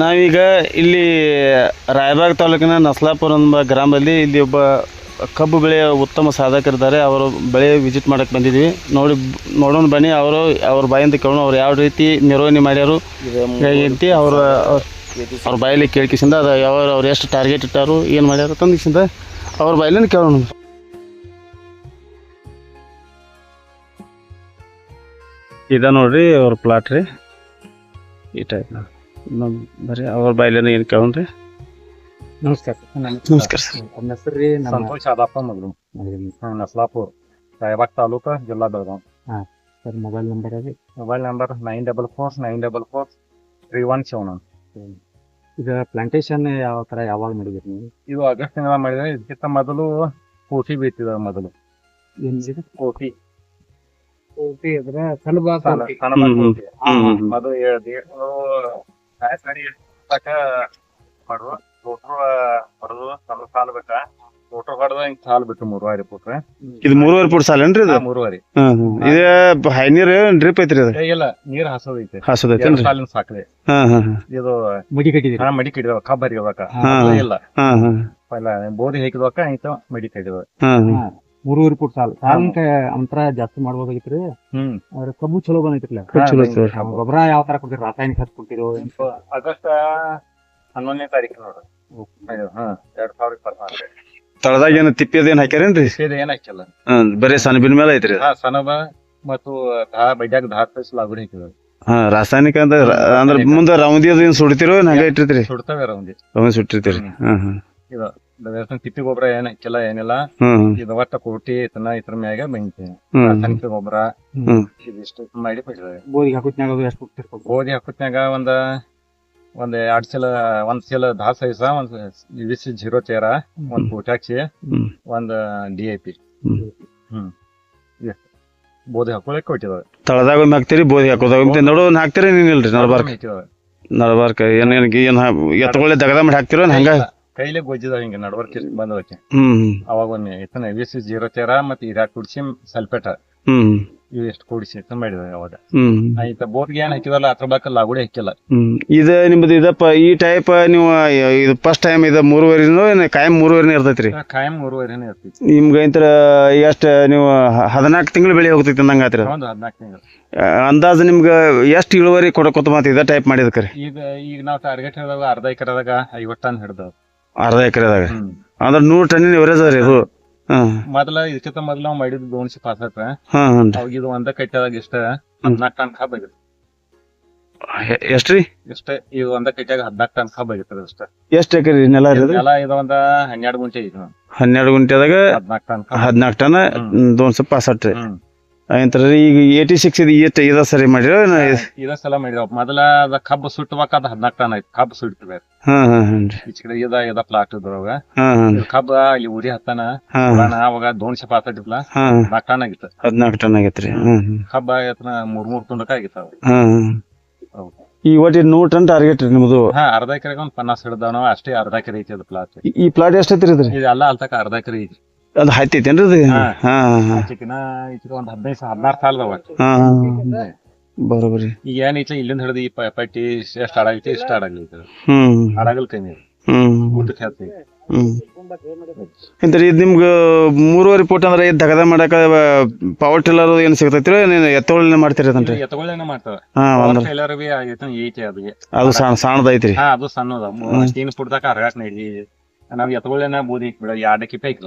ನಾವೀಗ ಇಲ್ಲಿ ರಾಯಬಾಗ್ ತಾಲೂಕಿನ ನಸ್ಲಾಪುರ ಎಂಬ ಗ್ರಾಮದಲ್ಲಿ ಇಲ್ಲಿ ಒಬ್ಬ ಕಬ್ಬು ಬೆಳೆಯ ಉತ್ತಮ ಸಾಧಕರಿದ್ದಾರೆ. ಅವರು ಬೆಳೆ ವಿಸಿಟ್ ಮಾಡಕ್ಕೆ ಬಂದಿದ್ವಿ ನೋಡಿ, ನೋಡೋಣ ಬನ್ನಿ ಅವರು, ಅವ್ರ ಬಾಯಿಂದ ಕೇಳೋಣ. ಅವ್ರು ಯಾವ ರೀತಿ ನಿರ್ವಹಣೆ ಮಾಡ್ಯಾರು? ಹೇಗಂತಿ? ಅವರು, ಅವ್ರ ಬಾಯಲ್ಲಿ ಕೇಳ್ಕಿಸಿಂದ ಅದು ಯಾವ ಅವ್ರು ಎಷ್ಟು ಟಾರ್ಗೆಟ್ ಇಟ್ಟಾರು, ಏನು ಮಾಡ್ಯಾರು ತಂದಿಸಿಂದ ಅವ್ರ ಬಾಯಲ್ಲಿ ಕೇಳೋಣ. ಇದ ನೋಡ್ರಿ ಅವ್ರ ಪ್ಲಾಟ್ ರೀ. ಈ ಟೈಪ್ ನಮ್ಮ ಬರೀ ಅವ್ರ ಬಾಯ್ಲೇನ ಏನು ಕೇಳೋಣ್ರಿ? ನಮಸ್ಕಾರ ನಮಸ್ಕಾರ ಸರ್. ನಮ್ಮ ಹೆಸರು ರೀ ನಮ್ಮ ಸಂತೋಷ್ ಆದಪ್ಪ ಮೊದಲು ನಸ್ಲಾಪುರ್ ರಾಯಬಾಗ್ ತಾಲೂಕು ಜಿಲ್ಲಾ ಬೆಳಗಾವ್. ಸರ್ ಮೊಬೈಲ್ ನಂಬರ್ ರೀ? Mobile number nine double four nine double four three one seven one ಈಗ ಪ್ಲಾಂಟೇಶನ್ ಯಾವ ತರ ಯಾವಾಗ ಮಾಡಿದ್ರಿ ನೀವು? ಇದು ಆಗಸ್ಟ್ ತಿಂಗಳ ಮಾಡಿದ್ರೆ ಇದಕ್ಕಿಂತ ಮೊದಲು ಕೋಫಿ ಬೀತಿದ ಮೊದಲು. ಏನಿದೆ ಕೋಫಿ ಕೋಟಿ ಅಂದ್ರೆ ಸಣ್ಣ ಹೇಳ್ದಿ ಸಣ್ಣ ಮಾಡುವ ಹೊಡೆದು ಸಾಲು ಹೊಡೆದು ಹಿಂಗ್ ಸಾಲು ಬಿಟ್ಟು ಮೂರುವರೆ ಇದು ಮೂರುವರೆ ಫುಟ್ ಸಾಲ ಏನ್ರಿ ಇದು ಮೂರುವರೆ ನೀರು ಡ್ರಿಪ್ ಐತ್ರಿ ಇದು? ಏ, ಇಲ್ಲ ನೀರ್ ಹಸೋದೈತೆ. ಎರಡು ಸಾಲಿನ ಸಾಕದೆ ಹಾಂ ಹಾಂ ಹಾಂ. ಇದು ಮುಗಿ ಕಟ್ಟಿದ್ರಿ ಹಾ ಮಡಿ ಕಡಿದವ ಕಬ್ಬರಿ ಹೋಗಕ ಹಾ. ಇಲ್ಲ. ಹಾಂ ಹಾಂ. ಪೈಲ ಬೋದಿ ಹಾಕಿದ್ವಕ್ಕ ಮಡಿ ಹಾಂ ಮೂರುವರೆ ಫುಟ್ ಸಾಲ. ಸಾಲಿನ ಅಂತರ ಜಾಸ್ತಿ ಮಾಡ್ಬೋದಾಗಿತ್ರಿ. ಹ್ಮ್. ಆದ್ರೆ ಕಬ್ಬು ಚಲೋ ಬಂದೈತಿ. ಗೊಬ್ಬರ ಯಾವ ತರ ಕೊಡ್ತೀರಿ? ರಾಸಾಯನಿಕ ಹಚ್ಚಿ ಕೊಡ್ತೀರೋ? ಆಗಸ್ಟ್ ಹನ್ನೊಂದನೇ ತಾರೀಕು ನೋಡ್ರಿ ಎರಡ್ ಇಪ್ಪತ್ನಾಲ್ಕು. ತಳದಾಗ ಏನು ತಿಪ್ಪಿ ಅದೇನು ಹಾಕ್ಯಾರೇನ್ರಿ? ಏನ್ ಹಾಕಿಲ್ಲ ಹಾಂ ಬರೀ ಸಣ್ಣ ಮೇಲೆ ಐತ್ರಿ. ಹಾ ಸನಬ ಮತ್ತು ದಾ ಬೈಡ್ಯಾಗ ದಾರ್ ಪೈಸ್ ಲಾಗುಡಿ ಹಾಕಿದ್ರು. ಹಾ ರಾಸಾಯನಿಕ ಅಂದ್ರೆ ಅಂದ್ರೆ ಮುಂದೆ ರೌಂದಿ ಅದು ಏನ್ ಸುಡ್ತಿರೋ ಏನ್ ಹಂಗ ಇಟ್ಟಿರ್ತೀರಿ? ಸುಡ್ತಾವೆ ರೌಂದಿ ರೌಂದಿ ಸುಟ್ಟಿರ್ತೀರಿ. ಹಾ ಹಾಂ ಇದು ತಿಪ್ಪಿ ಗೊಬ್ಬರ ಏನ್ ಕೆಲ ಏನಿಲ್ಲ. ಇದು ಒಟ್ಟ ಕೋಟಿ ಇತನ ಇದ್ರ ಮ್ಯಾಗ ಬೆಂಕಿ ತಿಪ್ಪಿ ರಾಸಾಯನಿಕ ಗೊಬ್ಬರ. ಹ್ಮ್. ಇದಿಷ್ಟು ಮಾಡಿ ಕೊಟ್ಟಿದ್ದಾರೆ. ಗೋಧಿ ಹಾಕುತ್ನ್ಯಾಗ ಅದು ಎಷ್ಟು ಗೋಧಿ ಹಾಕುತ್ನ್ಯಾಗ ಒಂದ ಒಂದ್ ಎರಡ್ ಸಲ ಒಂದ್ ಸಲ ದಾಸ ಐಸ ಒಂದ್ ವಿಸಿ ಜೀರೋ ಚೇರ ಒಂದ್ ಹ್ಮ್. ಒಂದ್ ಡಿ ಐ ಪಿ. ಹ್ಮ್. ಬೋಧಿ ಹಾಕೊಳಕ್ ಕೊಟ್ಟಿದ್ದಾರೆ. ತಳದಾಗ ಒಮ್ಮೆ ಹಾಕ್ತೀರಿ ಬೋದಿ ಹಾಕೋದಾಗ ನಡು ಹಾಕ್ತೀರಿ ಹಾಕ್ತೀರಿ ನೀನಿಲ್ರಿ ನಡಬಾರ್ಕ. ನಡಬಾರ್ಕ. ಏನ್ ಏನ್ ಏನ್ ಎತ್ತಗೊಳ್ಳೆ ದಗದ ಮಾಡಿ ಹಾಕ್ತಿರೋ ಹಂಗ? ಕೈಲೇ ಗೊಜ್ಜಿದಾವ ಹಿಂಗ ನಡವರ್ಕ್ ಬಂದವಕ್ಕೆ ಹ್ಮ್. ಹ್ಮ್ ಅವಾಗ ಒಂದ್ ಇತನ ವಿಸಿ ಜೀರೋ ತೇರ ಮತ್ತೆ ಇದ್ಯಾಕ್ ಕುಡ್ಸಿ ಸಲ್ಪೇಟ. ಹ್ಮ್ ಇವು ಎಷ್ಟು ಕೂಡಿಸಿ ಇತನ ಮಾಡಿದ ಅವಾಗ. ಹ್ಮ್ ಆಯ್ತ ಬೋರ್ಗೆ ಏನ್ ಹಾಕಿದಲ್ಲ ಅದ್ರ ಬಾಕ ಲಾಗುಡಿ ಹಾಕಿಲ್ಲ. ಹ್ಮ್. ನಿಮ್ದು ನಿಮ್ಮದು ಇದಪ್ಪ ಈ ಟೈಪ್ ನೀವು ಇದು ಫಸ್ಟ್ ಟೈಮ್ ಇದ ಮೂರುವರಿ ಏನು ಕಾಯಂ ಮೂರುವರಿ ಇರ್ತೈತ್ರಿ? ಕಾಯಂ ಮೂರುವರೆನೇ ಇರ್ತಿತ್ತು ನಿಮ್ಗೆ ಇಂತರ ಎಷ್ಟ ನೀವು ಹದಿನಾಲ್ಕು ತಿಂಗಳು ಬೆಳೆ ಹೋಗ್ತೈತಿ ಅಂದಂಗ ಆತ್ರಿ ಅದು. ಒಂದು ಹದಿನಾಲ್ಕು ತಿಂಗಳು. ಅಂದಾಜು ನಿಮ್ಗೆ ಎಷ್ಟು ಇಳುವರಿ ಕೊಡಕೊತ ಮಾತು ಇದ ಟೈಪ್ ಮಾಡಿದಕ್ಕೆ ಈಗ ಈಗ ನಾವು ಟಾರ್ಗೆಟ್ ಹೇಳಿದಾಗ ಅರ್ಧ ಎಕರೆದಾಗ ಐವತ್ತು ಟನ್ ಹಿಡ್ದವ ಅರ್ಧ ಎಕರೆದಾಗ. ಅಂದ್ರ ನೂರ್ ಟನ್ ಟನ್ನಿನ ಎವರೇಜ್ ಅದ ರೀ ಇದು ಹಾಂ. ಮೊದಲ ಇದಕ್ಕಿಂತ ಮೊದಲ ನಾವು ಮಾಡಿದ್ದು ದೋನ್ಸಿ ಪಾಸ್ ಹಾ ಹಾಂ ಹಾಂ ಅವಾಗ ಇದು ಒಂದ ಕಟ್ಟಾದಾಗ ಇಷ್ಟ ಹದಿನಾಲ್ಕು ಟನ್ ಕಬ್ಬ ಆಗಿತ್ತು. ಎಷ್ಟು ರೀ? ಇಷ್ಟ ಇದು ಒಂದ ಕಟ್ಟಾಗ ಹದಿನಾಲ್ಕು ಟನ್ ಕಬ್ಬ ಆಗಿತ್ತು ಇಷ್ಟ ಎಷ್ಟ ಎಕರೆ ನೆಲ ರೀ ಎಲ್ಲ ಇದು ಒಂದ ಹನ್ನೆರಡು ಗುಂಟೆ ಐತಿ ಹನ್ನೆರಡು ಗುಂಟೆದಾಗ ಹದಿನಾಲ್ಕು ಟನ್ ಕಬ್ಬ ಹದಿನಾಲ್ಕು ಟನ್ ಹ್ಮ್. ದೋನ್ ಸ್ವಲ್ಪ ಪಾಸಟ್ ರೀ ಹ್ಮ್. ಆಯ್ತು ರೀ ಈಗ ಏಯ್ಟಿ ಸಿಕ್ಸ್ ಇದು ಎಷ್ಟು ಇದ ಸರಿ ಮಾಡಿರೋ ಇದ ಸಲ ಮಾಡಿದವ ಮೊದಲ ಅದ ಕಬ್ಬು ಸುಟ್ಟುವಾಗ ಅದ ಹದಿನಾಲ್ಕು ಟನ್ ಐತಿ ಕಬ್ಬು ಸುಡ್ತಿವೆ ಹಾಂ ಹಾಂ ಹಾಂ ರೀ. ಈಚೆ ಕಡೆ ಇದ ಇದ ಪ್ಲಾಟ್ ಹಾಂ ಹಾಂ ಕಬ್ಬ ಇಲ್ಲಿ ಉರಿ ಹತ್ತಾನ. ಹಾಂ ಪುರಾಣ ಅವಾಗ ದೋನ್ಸಿ ಪಾಸ್ ಆಗಿತ್ತಲ್ಲ ಹಾಂ ಹದಿನಾಲ್ಕು ಟನ್ ಆಗಿತ್ತು. ಹದಿನಾಲ್ಕು ಟನ್ ಆಗೈತೆ ರೀ. ಕಬ್ಬ ಎತ್ತನ ಮೂರ್ ಮೂರ್ ತುಂಡಕ ಆಗಿತ್ತು ಅವು. ಹಾಂ. ಈ ಒಟ್ಟಿ ನೂರು ಟನ್ ಟಾರ್ಗೆಟ್ ರೀ ನಿಮ್ಮದು ಹಾ ಅರ್ಧ ಎಕರೆಗೆ ಒಂದ್ ಪನ್ನಾಸ್ ಹಿಡ್ದಾವ ನಾವು ಅಷ್ಟೇ ಅರ್ಧ ಎಕರೆ ಐತಿ ಅದು ಪ್ಲಾಟ್ ಈ- ಈ ಪ್ಲಾಟ್ ಎಷ್ಟು ಐತ್ರಿ ಇದ್ರಿ? ಇದೆಲ್ಲ ಅಲ್ತಕ ಅರ್ಧ ಎಕರೆ ಐತಿ. ಅದು ಹತ್ತೈತೇನ್ರಿ ಅದು? ಹಾ. ಈಚೆಗೆ ಒಂದ್ ಹದಿನೈದು ಹದಿನಾರು ಸಾಲ ಅದಾವ. ಹಾಂ ಹಾಂ. ಬರೋಬರಿ. ಈಗ ಐತಿ ಇಲ್ಲಿಂದ ಹಿಡಿದು ಈ ಪ- ಪಟ್ಟಿ ಎಷ್ಟು ಹಾಡಾಗೈತಿ ಇಷ್ಟ ಹಾಡಾಗೈತಿ ಹ್ಮ್. ಹಾಡಾಗಲ್ ಕಮ್ಮಿ ಹ್ಮ್. ಊಟಕ್ಕೆ ಹ್ಮ್. ಇದು ನಿಮ್ಗೆ ಮೂರುವರೆ ಫೋಟ್ ಅಂದ್ರೆ ಇದು ದಗದ ಮಾಡಕ ಪವರ್ ಟಿಲ್ಲರ್ ಏನು ಸಿಗ್ತೈತಿ ಏನು ಎತ್ತೊಳ್ಳೆ ಮಾಡ್ತೀರಿ ಅದನ್ರಿ ಎತ್ತಗೊಳ್ಳೇನ ಮಾಡ್ತಾವ. ಹಾಂ ಬಿ ಆಗೈತಿ ಐತಿ ಅದು ಅದು ಸಣ್ಣ ಸಣ್ಣದೈತ್ರಿ ಹಾ ಅದು ಸಣ್ಣದ ತೀನ್ ಪುಡ್ದಾಕ ಅರ್ಗಾಕ್ ನಡಿ ನಾವ್ ಎತ್ತಗೊಳ್ಳೇನ ಬೂದಿ ಬಿಡ ಎರಡು ಕಿಪ್ಪೆ ಐತಿ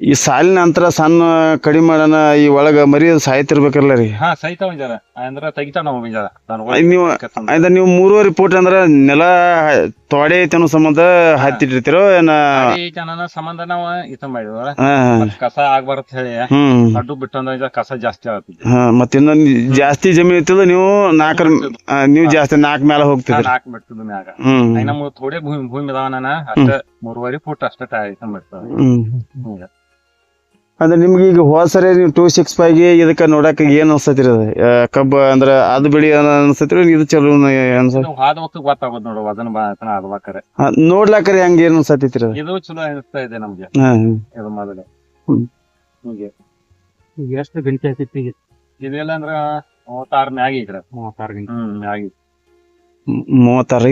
ಈ ಸಾಲಿನ ಅಂತರ ಸಣ್ಣ ಕಡಿಮೆ ಮಾಡೋಣ ಈ ಒಳಗ ಮರಿ ಸಾಯ್ತಿರ್ಬೇಕಲ್ಲ ರೀ. ಹಾ ಸಹಿತ ಒಂಜಾರ ಅಂದ್ರ ತೆಗಿತಾವ ನಾವು ಒಂಜಾರ ಅಯ್ಯ, ನೀವು ನೀವು ಮೂರುವರೆ ಫೂಟ್ ಅಂದ್ರ ನೆಲ ತೊಡೆ ಐತಿ ಅನ್ನೋ ಸಂಬಂಧ ಹತ್ತಿಟ್ಟಿರ್ತೀರೋ ಏನ ಜನನ ಸಂಬಂಧ ನಾವ ಇತ ಮಾಡಿದ್ವ ಹಾ ಮತ್ತ್ ಕಸ ಆಗ್ಬಾರತ್ ಹೇಳಿ. ಹ್ಮ್. ಅಡ್ಡು ಇದ ಕಸ ಜಾಸ್ತಿ ಆಗತ್ತೆ. ಹಾ ಮತ್ತೆ ಇನ್ನೊಂದು ಜಾಸ್ತಿ ಜಮೀನ್ ಇರ್ತದ ನೀವು ನಾಲ್ಕರ ಆ, ನೀವು ಜಾಸ್ತಿ ನಾಲ್ಕು ಮೇಲೆ ಹೋಗ್ತಿದ್ರಿ. ನಾಲ್ಕು ಬಿಡ್ತದ ಮ್ಯಾಗ ಹ್ಮ್. ನಮ್ಮ ಥೋಡೆ ಭೂಮಿ ಭೂಮಿ ಇದಾವ ನಾನ ಅಷ್ಟ ಮೂರುವರೆ ಫುಟ್ ಅಷ್ಟ ಬಿಡ್ತಾವ ಹ್ಮ್. ಅಂದ್ರೆ ನಿಮ್ಗೆ ಈಗ ಹೋದ ಸರಿ ನೀವು ಟೂ ಸಿಕ್ಸ್ ಫೈವ್ಗೆ ಇದಕ್ಕೆ ನೋಡಕ್ಕೆ ಏನು ಅನ್ಸತ್ರಿ ಅದು? ಕಬ್ಬು ಅಂದ್ರೆ ಅದು ಬೆಳಿ ಅನ್ಸತ್ರಿ ಇದು ಚಲೋ ಅನ್ಸ ಹಾದ ಹೊತ್ತು ಗೊತ್ತಾಗೋದು ನೋಡು ಅದನ್ನ ಬಾ ಅದ್ವಾಕರೆ ನೋಡ್ಲಾಕರಿ ಹಂಗೆ ಏನು ಅನ್ಸತ್ತೈತ್ರಿ ಅದು? ಇದು ಚಲೋ ಅನಿಸ್ತಾ ಇದೆ ನಮ್ಗೆ. ಇದು ಮೊದಲೇ. ಹೀಗೆ. ಎಷ್ಟು ಗಂಟೆ ಆಗ್ತೈತಿ ಇದೆಲ್ಲ ಅಂದ್ರ ಮೂವತ್ತಾರು ಮ್ಯಾಗ ಈಗ ಮೂವತ್ತಾರು ಗಂಟೆ. ಹ್ಮ್ ಮ್ಯಾಗ. ಮೂವತ್ತಾರು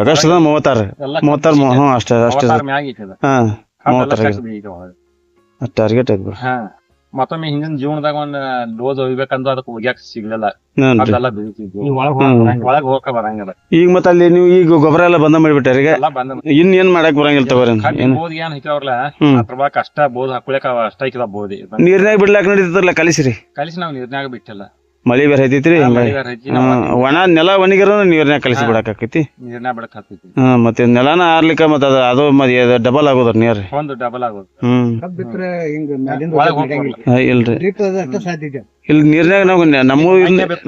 ಆಗಸ್ಟ್ದ ಮೂವತ್ತಾರು. ಮೂವತ್ತಾರು ಮೂ- ಹ್ಞೂ ಅಷ್ಟೇ ಅಷ್ಟೇ. ಹಾಂ ಮೂವತ್ತಾರು ಈಗ. ಟಾರ್ಗೆಟ್ ಆಗ್ಬೇಕು. ಹಾ ಮತ್ತೊಮ್ಮೆ ಹಿಂದಿನ ಜೀವನದಾಗ ಒಂದ್ ಡೋಸ್ ಒಯ್ಬೇಕಂದ್ರೆ ಅದಕ್ಕೆ ಹೋಗ್ಯಾಕ ಸಿಗ್ಲಿಲ್ಲ. ಅದೆಲ್ಲ ಬೆಳಿತಿದ್ವು ಈ ಒಳಗ್. ಹೋಗಕ್ ಬರಂಗಿಲ್ಲ. ಈಗ ಮತ್ತೆ ಅಲ್ಲಿ ನೀವು ಈಗ ಗೊಬ್ಬರ ಎಲ್ಲ ಬಂದ ಮಾಡಿಬಿಟ್ಟಾರ ಈಗ? ಎಲ್ಲ ಬಂದ ಇನ್ ಏನ್ ಮಾಡಕ್ ಬರಂಗಿಲ್ಲ ತಗೋರಿ ಬೋದ್ ಏನ್? ಹಿಕ್ಕವ್ರಲ್ಲ. ಅದ್ರ ಬಾಕ್ ಅಷ್ಟ ಬೋದ್ ಹಾಕೊಳಕ ಅಷ್ಟ ಐಕಿದ ಬೋದಿ. ನೀರ್ನಾಗ ಬಿಡ್ಲಾಕ ನಡೀತದಲ್ಲ ಕಲಿಸಿರಿ. ಕಲಿಸಿ ನಾವ್ ನೀರ್ನಾಗ ಬಿಟ್ಟಿಲ್ಲ. ಮಳಿ ಬೇರೆ ಐತೈತ್ರಿ ಒಣ ನೆಲ ಒಣಗಿರ ನೀರ್ನಾಗ ಕಲಿಸಿ ಬಿಡಾಕೈತಿ ನೀರ್ನ್ಯಾಗ ಬಿಡಕ್ ಹತ್ತೈತಿ ಮತ್ತೆ ನೆಲನ ಆರ್ಲಿಕ್ಕ ಮತ್ತೆ ಅದು ಅದು ಮತ್ತೆ ಡಬಲ್ ಆಗೋದ್ರ ನೀರ್. ಒಂದು ಡಬಲ್ ಆಗೋದು. ಹ್ಮ್. ಬಿಟ್ರೆ ಹಿಂಗ ಒಳಗ್. ಹಾ, ಇಲ್ರಿ. ಸಾಧ್ಯತೆ ಇಲ್ಲಿ ನೀರ್ನಾಗ ನಾವು ನಮ್ಮ.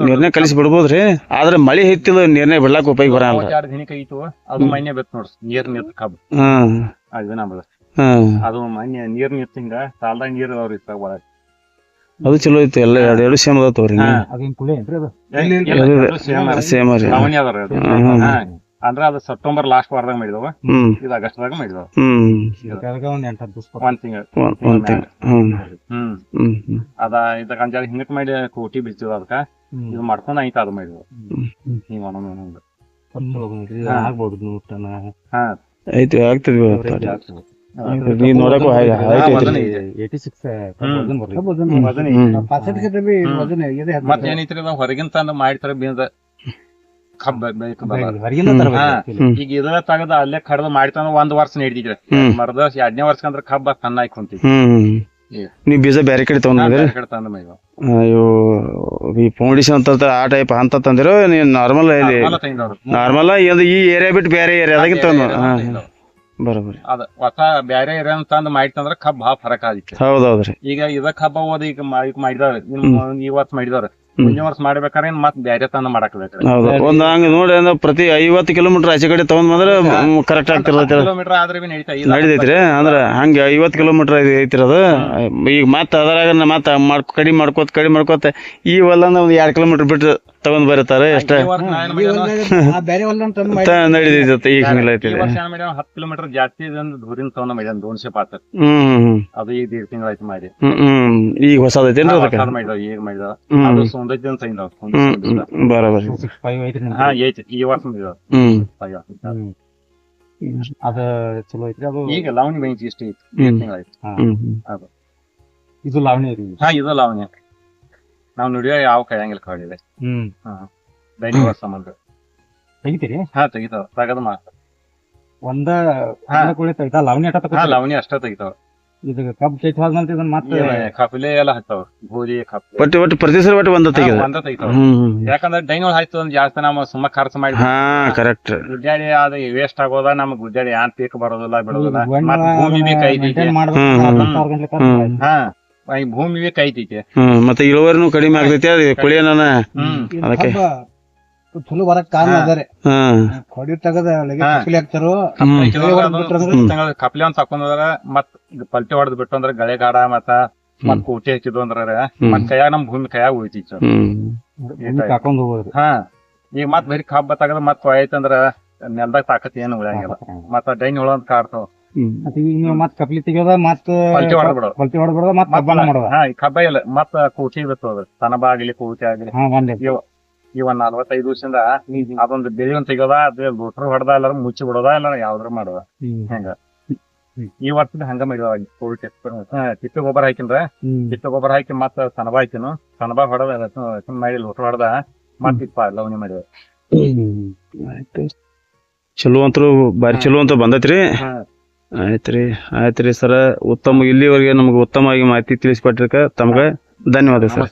ನೀರ್ನಾಗ ಕಲಿಸಿ ಬಿಡ್ಬೋದ್ರಿ. ಆದ್ರೆ ಮಳಿ ಹೆಚ್ಚಿಲ್ಲ ನೀರ್ನಾಗ ಬಿಡ್ಲಾಕ ಉಪಯೋಗ ಬರಲ್ಲ. ಎರಡ್ ದಿನಕ್ಕೆ ಐತು ಅದು ಮಣ್ಣೆ ಬೆತ್ ನೋಡ್ರಿ. ನೀರ್ ನಿಂತ ಕಬ್ಬು. ಹ್ಮ್ ಅದು ನಮ್ದು ಹ್ಮ್ ಅದು ಮಣ್ಣೆ ನೀರ್ ನಿಂತ ಹಿಂಗ ಸಾಲ್ದಾಗ ನೀರ್ ಅವ್ರ ಇತ್ತಾಗ ಒಳಗ. ಅದು ಚಲೋ ಐತಿ ಎಲ್ಲ ಎರಡು ಎರಡು ಸೇಮ್ ಅದಾವ ತಗೋರಿ. ಸೇಮ್ ಸೇಮ್ ರೀ ಅದಾರ ಅದು. ಹಾ. ಅಂದ್ರ ಅದು ಸೆಪ್ಟೆಂಬರ್ ಲಾಸ್ಟ್ ವಾರದಾಗ ಮಾಡಿದವ. ಹ್ಮ್. ಇದು ಆಗಸ್ಟ್ದಾಗ ಮಾಡಿದವ. ಹ್ಮ್. ಅದಕ್ಕ ಒಂದ್ ತಿಂಗಳ. ಒಂದ್ ಒಂದ್ ತಿಂಗ್ ಹ್ಮ್. ಹ್ಮ್. ಹ್ಮ್ ಹ್ಮ್. ಅದ ಇದ ಅಂಜಾಳ ಹಿಂಗಕ್ ಮಾಡಿ ಕೋಟಿ ಬಿಚ್ಚಿದ ಅದಕ್ಕ. ಇದು ಮಾಡ್ಕೊಂಡ್ ಐತ ಅದು ಮಾಡಿದ ಹಿಂಗ ಒಂದೊಂದ್ ಒಂದೊಂದು ಹಾ. ಐತಿ ಆಗ್ತದೆ. ನೀವ್ ನೋಡಕ್ಕೂ ಕಿಂತ ಹೊರಗಿನ ತಂದ ಮಾಡ್ತಾರ. ಈಗ ಇದರ ತಗದ ಅಲ್ಲೇ ಕಡ್ದು ಮಾಡ್ತಾನ ಒಂದ್ ವರ್ಷ ನೀಡಿದ್ರೆ ಮರದ ಎರಡನೇ ವರ್ಷ ಅಂದ್ರೆ ಕಬ್ಬ ಸಣ್ಣ ಕುಂತಿ ಹ್ಮ್ ಏ. ನೀವ್ ಬೀಜ ಬೇರೆ ಕಡೆ ಅಯ್ಯೋ ಈ ಫೌಂಡೇಶನ್ ಅಂತ ಆ ಟೈಪ್ ಅಂತ ತಂದಿರೋ ನೀನ್ ನಾರ್ಮಲ್ ನಾರ್ಮಲ್ ಈ ಏರಿಯಾ ಬಿಟ್ಟು ಬೇರೆ ಏರಿಯಾ ತಂದು. ಬರೋಬರಿ ಅದ ಹೊಸ ಬ್ಯಾರೆ ಏರಿಯಾ ತಂದ್ ಮಾಡಿತಂದ್ರ ಕಬ್ಬ ಭಾಳ ಫರಕ್ ಆದಿತ್ತು ಹೌದೌದ್ರಿ. ಈಗ ಇದ ಕಬ್ಬ ಓದ ಈಗ ಮಾ- ಈಗ ಮಾಡಿದವ್ರ ಈ ವರ್ಷ ಮಾಡಿದವ್ರ ಮುಂದಿನ ವರ್ಷ ಮಾಡ್ಬೇಕಾರೆ ಮತ್ ಬ್ಯಾರೆ ತನ ಮಾಡಾಕ್ಬೇಕು ಹೌದು. ಒಂದ್ ಹಂಗ ನೋಡಿ ಅಂದ್ರೆ ಪ್ರತಿ ಐವತ್ತು ಕಿಲೋಮೀಟರ್ ಆಚೆ ಕಡೆ ತಗೊಂಡ್ ಬಂದ್ರೆ ಕರೆಕ್ಟ್ ಆಗ್ತಿರ್ತೈತಿ. ಕಿಲೋಮೀಟರ್ ಆದ್ರೆ ಬಿ ನಡೀತಾ ಇಲ್ಲ. ನಡಿತೈತ್ರಿ. ಅಂದ್ರ ಹಂಗ ಐವತ್ತು ಕಿಲೋಮೀಟರ್ ಐತಿರೋದು. ಈಗ ಮತ್ತೆ ಅದ್ರಾಗ ಮತ್ತೆ ಮಾಡ್ ಕಡಿಮೆ ಮಾಡ್ಕೋತ ಕಡಿಮೆ ಮಾಡ್ಕೋತ ಈ ಹೊಲ ಒಂದು ಎರಡ್ ಕಿಲೋಮೀಟರ್ ಬಿಟ್ಟು ತಗೊಂಡ್ ಬರೀತಾರೆ ಎಷ್ಟ ಏನ್ ನಡಿತೈತಿ ಈಗ ಹಂಗಿಲ್ಲ ಐತಿ ಹತ್ತು ಕಿಲೋಮೀಟರ್ ಜಾಸ್ತಿ ದೂರಿನ ತಗೊಂಡ ಮಾಡ್ಯಾನ ದೋನ್ಶೆ ಪಾತ್ರ. ಅದು ಈಗ ದೀಡ್ ತಿಂಗಳಾಯ್ತು ಮಾಡಿ. ಹ್ಮ್ ಹ್ಮ್. ಈಗ ಹೊಸದೈತೇನ್ರಿ ಅದಕ್ಕೆ? ಈಗ ಮಾಡಿದ ಹ್ಮ್. ಅದು ಅಂತ ತಂದಿದವ ಹ್ಮ್ ಬರೋಬರಿ. ಹಾ ಐತಿ ಈ ವರ್ಷ ಹ್ಮ್. ಅದ ಚಲೋ ಐತ್ರಿ ಅದು ಈಗ ಲಾವಣಿ ಬೆಂಚ್ ಇಷ್ಟ ಐತಿ ತಿಂಗಳಾಯ್ತು ಇದು ಲಾವಣಿ ಐತಿ ಹಾ ಇದು ಲಾವಣಿ. ನಾವ್ ನುಡಿಯೋ ಯಾವ ಕೈಯಂಗಿಲ್ಲ ಕಡಿದೆ ಹ್ಮ್. ಡೈಲಿ ವರ್ಷ ಸಂಬಂಧ ತೆಗಿತೀರಿ? ಹಾ ತೆಗಿತಾವ ತಗದ ಮಾತ್ರ ಒಂದ ಹಾ. ಲಾವಣಿ ತಗೋತೀರಿ? ಲಾವಣಿ ಅಷ್ಟ ತೆಗಿತಾವ. ಇದು ಕಬ್ಬು ಚೈತ್ ಹೋದ್ನಂತ ಇದನ್ನ ಮತ್ತೆ ಕಪಿಲೆ ಎಲ್ಲ ಹತ್ತಾವ ಗೋಧಿ ಕಪ್ಲೆ ಒಟ್ಟು ಒಟ್ಟು ಪ್ರತಿ ಸಲ ಒಟ್ಟು ಒಂದ ತೆಗೆದ ಒಂದ ತೆಗಿತಾವ ಯಾಕಂದ್ರೆ ಡೈನೋಲ್ ಆಯ್ತು ಅಂದ್ರೆ ಜಾಸ್ತಿ ನಾವು ಸುಮ್ಮ ಖರ್ಚು ಮಾಡಿ ಹಾ ಕರೆಕ್ಟ್ ಗುಡ್ಡಾಡಿ ಅದು ವೇಸ್ಟ್ ಆಗೋದ ನಮ್ಗೆ ಗುಡ್ಡಾಡಿ ಯಾನ್ ಪೀಕ್ ಬರೋದಿಲ್ಲ ಬಿಡೋದಿಲ್ಲ. ಮತ್ತ್ ಭೂಮಿ ಬಿ. ಆಯ್ತು. ಹಾ ಭೂಮಿ ಬಿ ಹ್ಮ್ ಮತ್ತೆ ಇಳುವರಿನೂ ಕಡಿಮೆ ಆಗ್ತೈತಿ ಅದು ಕುಳಿಯ ನನ್ನ ಹ್ಮ್. ಇದು ಅದಕ್ಕೆ. ಕಬ್ಬ ಚಲೋ ಬರಕ್ ಕಾರಣ ಹಾ. ಅದಾರೆ. ಕೊಡಿ ತೆಗದ ಕಪ್ಲಿ ಹಾಕ್ತಾರೋ ಒಂದ್ ತಕೊಂಡ್ರ ಮತ್ ಪಲ್ಟಿ ಹೊಡೆದ್ ಬಿಟ್ಟು ಅಂದ್ರೆ ಗಳೆಗಾಡ ಮತ್ತ ಮತ್ ಕೋಟಿ ಹಚ್ಚಿದ್ವು ಅಂದ್ರ. ಮತ್ ಕೈಯಾಗ ನಮ್ ಭೂಮಿ ಕೈಯಾಗ ಉಳಿತಿ ಹಾಕೊಂಡ್ ಹೋಗೋದ್ರಿ ಹಾ. ಈಗ ಮತ್ ಬರೀ ಕಬ್ಬ ತಗದ ಮತ್ ಆಯ್ತಂದ್ರ ನೆಲ್ದಾಗ ತಾಕತ್ ಏನು ಉಳಿಯಂಗಿಲ್ಲ. ಮತ್ತ ಡೈನ್ ಹುಳ ಅಂತ ಕಾಡ್ತಾವ ಮತ್ ಕಪ್ಲಿ ತೆಗಿಯೋದ ಮತ್ ಪಲ್ಟಿ ಹೊಡೆದ್ ಬಿಡೋದು. ಪಲ್ಟಿ ಹೊಡ್ಬಿಡೋದ ಮತ್ ಕಬ್ಬನ ಮಾಡೋದ. ಹಾ ಕಬ್ಬ ಇಲ್ಲ. ಮತ್ತ ಕೋಟಿ ಬಿತ್ತೋದು. ತನಬ ಆಗ್ಲಿ. ಕೋಟಿ ಆಗ್ಲಿ ಈ ಒಂದ್ ನಲ್ವತ್ತೈದು ವರ್ಷದಿಂದ ಅದೊಂದು ಬೆಳಿ ಒಂದ್ ತೆಗೋದ ಅದೇ ಲೋಟರ್ ಹೊಡೆದ ಇಲ್ಲ ಮುಚ್ಚಿ ಬಿಡೋದ ಇಲ್ಲ ಯಾವ್ದ್ರ ಮಾಡೋದ ಹ್ಮ್. ಹೆಂಗ? ಈ ವರ್ಷದ ಹಂಗ ಮಾಡಿದ ಕೋಳಿ ತಿಪ್ಪೆ ಗೊಬ್ಬರ ಹಾಕಿನ್ರ. ತಿಪ್ಪೆ ಗೊಬ್ಬರ ಹಾಕಿ ಮತ್ತ ಸನಬ ಹಾಕಿನು ಸನಬ ಹೊಡೆದ ಮಾಡಿ ಲೋಟ್ರ್ ಹೊಡೆದ ಮತ್ತ ಇಪ್ಪ ಲವಣಿ ಮಾಡಿದ. ಚಲೋ ಅಂತೂ ಬಾರಿ ಚಲೋ ಅಂತ ಬಂದೈತ್ರಿ. ಆಯ್ತ್ರಿ. ಆಯ್ತ್ರಿ ಸರ. ಉತ್ತಮ ಇಲ್ಲಿವರೆಗೆ ನಮ್ಗೆ ಉತ್ತಮವಾಗಿ ಮಾಹಿತಿ ತಿಳಿಸ್ಕೊಟ್ಟಿರ್ಕ ತಮ್ಗೆ ಧನ್ಯವಾದ ಸರ್.